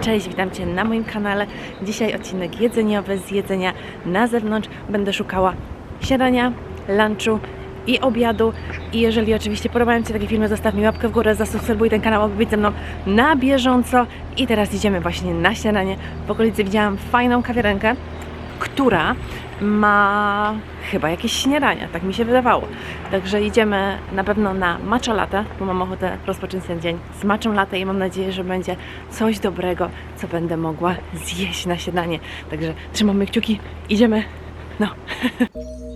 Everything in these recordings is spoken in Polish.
Cześć, witam Cię na moim kanale. Dzisiaj odcinek jedzeniowy z jedzenia na zewnątrz. Będę szukała śniadania, lunchu i obiadu. I jeżeli oczywiście podobają Ci się takie filmy, zostaw mi łapkę w górę, zasubskrybuj ten kanał, aby być ze mną na bieżąco. I teraz idziemy właśnie na śniadanie. W okolicy widziałam fajną kawiarenkę, która ma chyba jakieś śniadania, tak mi się wydawało. Także idziemy na pewno na matcha latte, bo mam ochotę rozpocząć ten dzień z matchą latte i mam nadzieję, że będzie coś dobrego, co będę mogła zjeść na śniadanie. Także trzymamy kciuki, idziemy. No.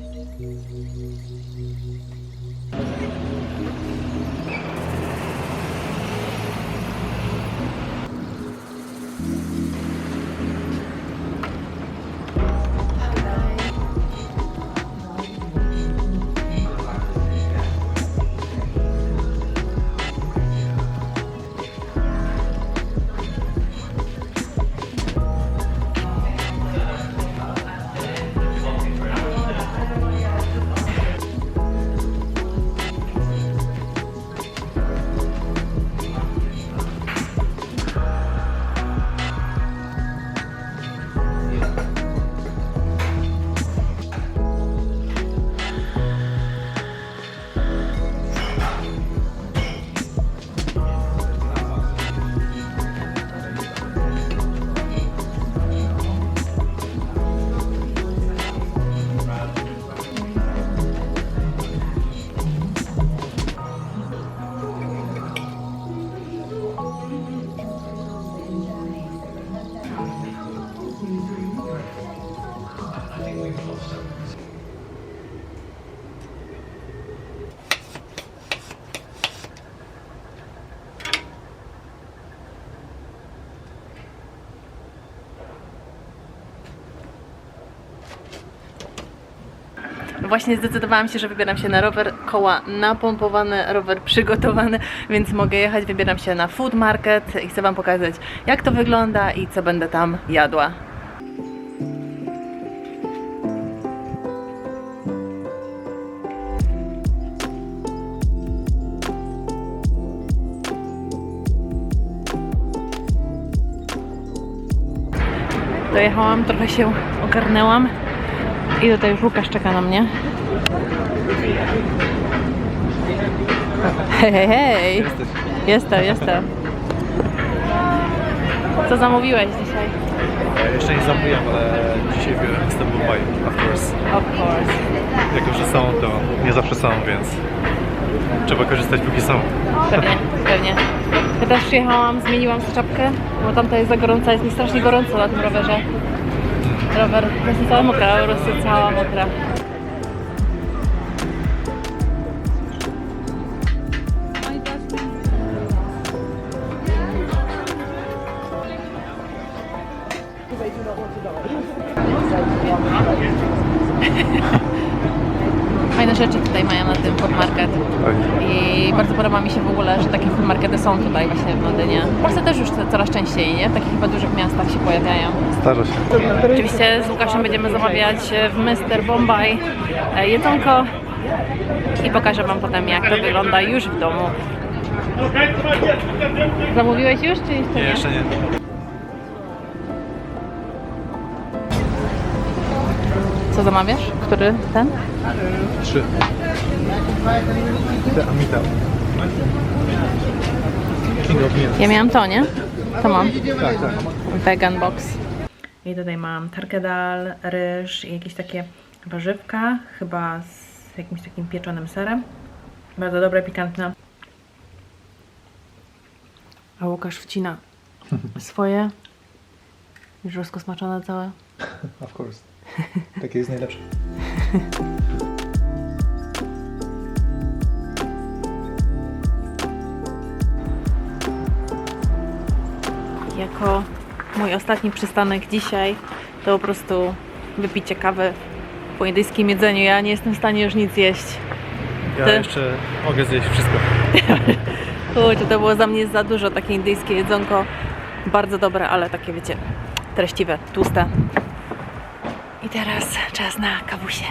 Właśnie zdecydowałam się, że wybieram się na rower, koła napompowane, rower przygotowany, więc mogę jechać. Wybieram się na food market i chcę Wam pokazać, jak to wygląda i co będę tam jadła. Dojechałam, trochę się ogarnęłam i tutaj już Łukasz czeka na mnie. Hej, hej, hej. Jestem, jestem. Co zamówiłeś dzisiaj? Ja jeszcze nie zamówiłem, ale dzisiaj biorę Istanbul Pie, of course. Of course. Jako, że są, to nie zawsze są, więc trzeba korzystać póki są. Pewnie, pewnie. Ja też przyjechałam, zmieniłam czapkę, bo tamta jest za gorąca, jest mi strasznie gorąco na tym rowerze. Rower, jestem cała mokra, po prostu cała mokra. Fajne rzeczy tutaj mają na tym food market. I bardzo podoba mi się w ogóle, że takie food markety są tutaj właśnie w Londynie. W Polsce też już coraz częściej, nie? W takich chyba dużych miastach się pojawiają. Zdarza się. Oczywiście z Łukaszem będziemy zamawiać w Mr. Bombay e, jedzonko i pokażę Wam potem jak to wygląda już w domu. Zamówiłeś już, czy jeszcze Nie, nie? jeszcze nie. Co zamawiasz? Który ten? Trzy. Te Amita. King of Meals. Ja miałam to, nie? To mam. Tak, tak. Vegan box. I tutaj mam tarkedal, ryż i jakieś takie warzywka, chyba z jakimś takim pieczonym serem. Bardzo dobre, pikantne. A Łukasz wcina swoje. Już rozkosmaczone całe. Of course. Takie jest najlepsze. Jako mój ostatni przystanek dzisiaj to po prostu wypicie kawy po indyjskim jedzeniu. Ja nie jestem w stanie już nic jeść. Ja Ty? jeszcze mogę zjeść wszystko. Kurczę, to było za mnie za dużo takie indyjskie jedzonko. Bardzo dobre, ale takie wiecie, treściwe, tłuste. I teraz czas na kawusie.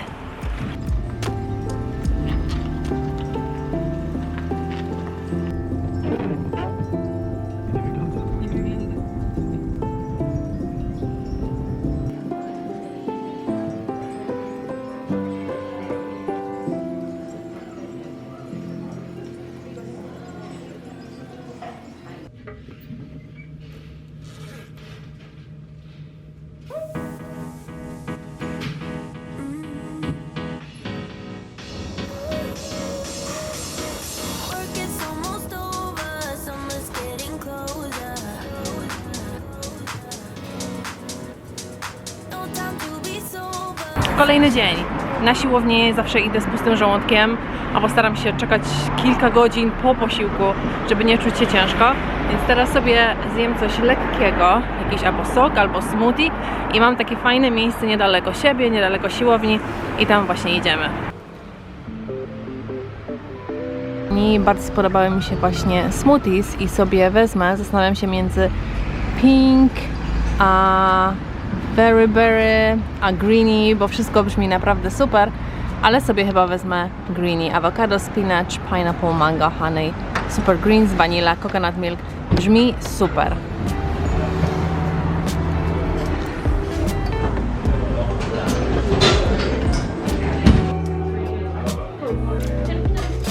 Kolejny dzień. Na siłownię zawsze idę z pustym żołądkiem, a postaram się czekać kilka godzin po posiłku, żeby nie czuć się ciężko. Więc teraz sobie zjem coś lekkiego, jakiś albo sok, albo smoothie i mam takie fajne miejsce niedaleko siebie, niedaleko siłowni i tam właśnie idziemy. Mi bardzo spodobały mi się właśnie smoothies i sobie wezmę, zastanawiam się między pink a berry a greeny, bo wszystko brzmi naprawdę super, ale sobie chyba wezmę greeny, avocado, spinach, pineapple, mango, honey, super greens, vanilla, coconut milk, brzmi super.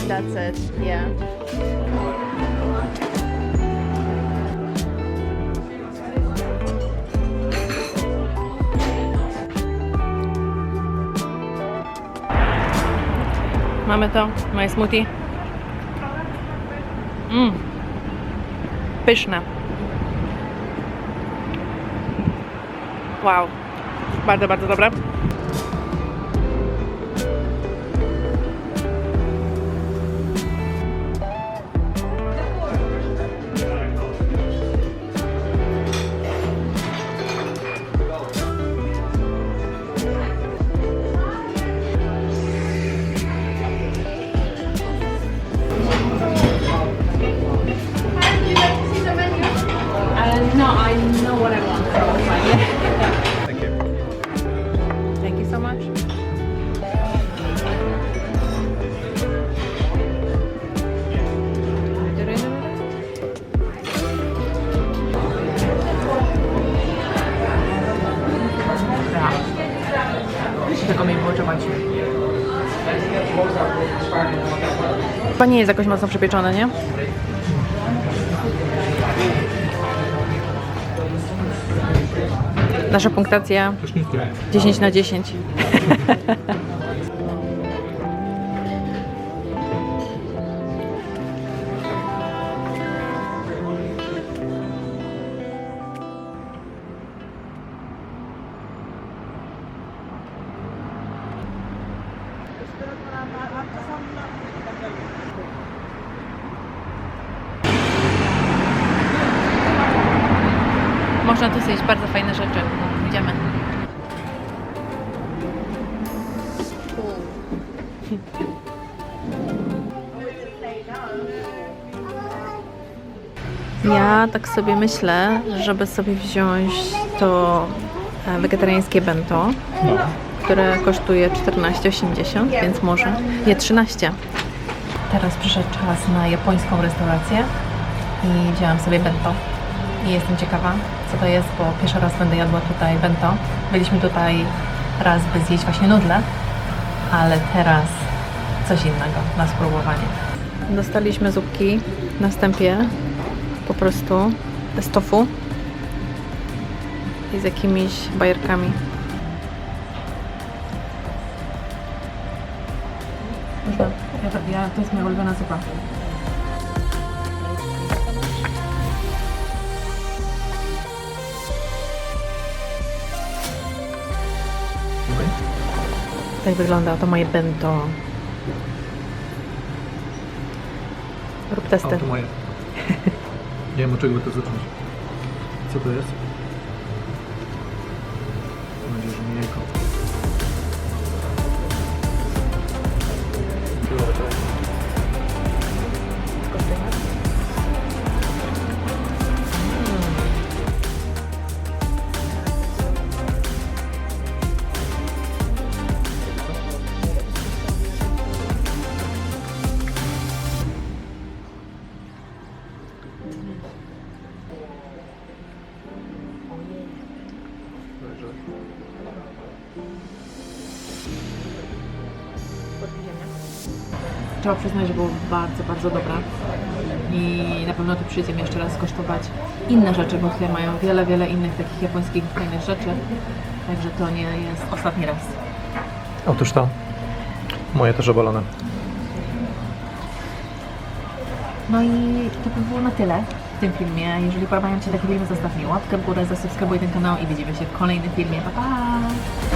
That's it, yeah. Mamy to, moje smoothie. Mmm. Pyszne. Wow. Bardzo, bardzo dobre. Nie jest jakoś mocno przepieczone, nie? Nasza punktacja 10 na 10. Można tu zjeść bardzo fajne rzeczy. Idziemy. Ja tak sobie myślę, żeby sobie wziąć to e, wegetariańskie bento, które kosztuje 14,80, więc może nie 13. Teraz przyszedł czas na japońską restaurację i wzięłam sobie bento. I jestem ciekawa, co to jest, bo pierwszy raz będę jadła tutaj bento. Byliśmy tutaj raz, by zjeść właśnie nudle, ale teraz coś innego na spróbowanie. Dostaliśmy zupki na po prostu z tofu i z jakimiś bajerkami. Ja, to jest moja ulubiona zupa. Tak wygląda to moje bento. Rób testy. O, to moje. Nie wiem od czego to zacząć. Co to jest? Trzeba przyznać, że było bardzo, bardzo dobra. I na pewno tu przyjdziemy jeszcze raz skosztować inne rzeczy, bo tutaj mają wiele, wiele innych takich japońskich fajnych rzeczy. Także to nie jest ostatni raz. Otóż to. Moje też obalone. No i to by było na tyle w tym filmie. Jeżeli podobają Ci takie filmy, zostaw mi łapkę w górę, zasubskrybuj ten kanał i widzimy się w kolejnym filmie. Pa, pa!